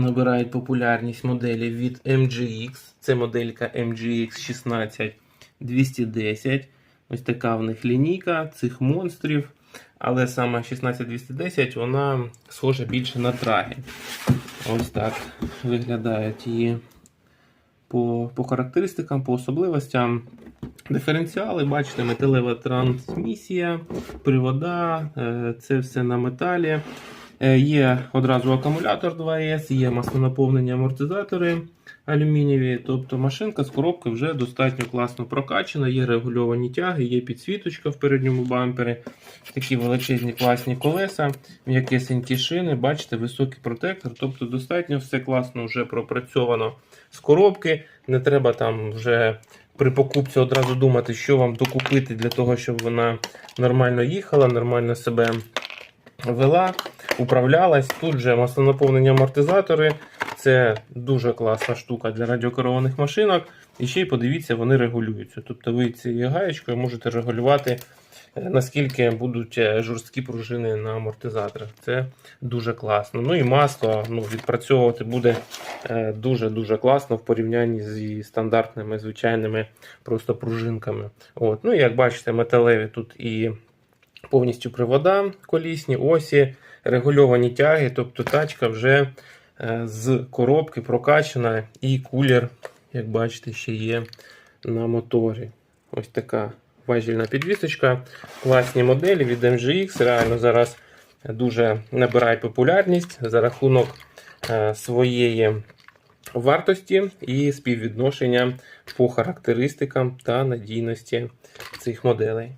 набирають популярність моделі від MGX. Це моделька MGX 16210. Ось така в них лінійка цих монстрів. Але саме 16210 вона схожа більше на траги. Ось так виглядають її по, по характеристикам, по особливостям. Диференціали, бачите, металева трансмісія, привода, е, це все на металі. Е, Є одразу акумулятор 2С, є маслонаповнені амортизатори алюмінієві. Тобто машинка з коробки вже достатньо класно прокачана, є регульовані тяги, є підсвіточка в передньому бампері, такі величезні класні колеса, м'якесенькі шини, бачите, високий протектор. Тобто достатньо все класно вже пропрацьовано з коробки. Не треба там вже при покупці одразу думати, що вам докупити для того, щоб вона нормально їхала, нормально себе вела, управлялась. Тут же маслонаповнені амортизатори. Це дуже класна штука для радіокерованих машинок. І ще й подивіться, вони регулюються. Тобто ви цією гаєчкою можете регулювати, е, наскільки будуть е, жорсткі пружини на амортизаторах. Це дуже класно. Ну і масло ну, відпрацьовувати буде е, дуже-дуже класно в порівнянні зі стандартними звичайними просто пружинками. От. Ну, і як бачите, металеві тут і повністю привода колісні, осі, регульовані тяги, тобто тачка вже е, з коробки прокачана, і кулер, як бачите, ще є на моторі. Ось така важільна підвісочка. Класні моделі від MGX. Реально зараз дуже набирають популярність за рахунок е, своєї вартості і співвідношення по характеристикам та надійності цих моделей.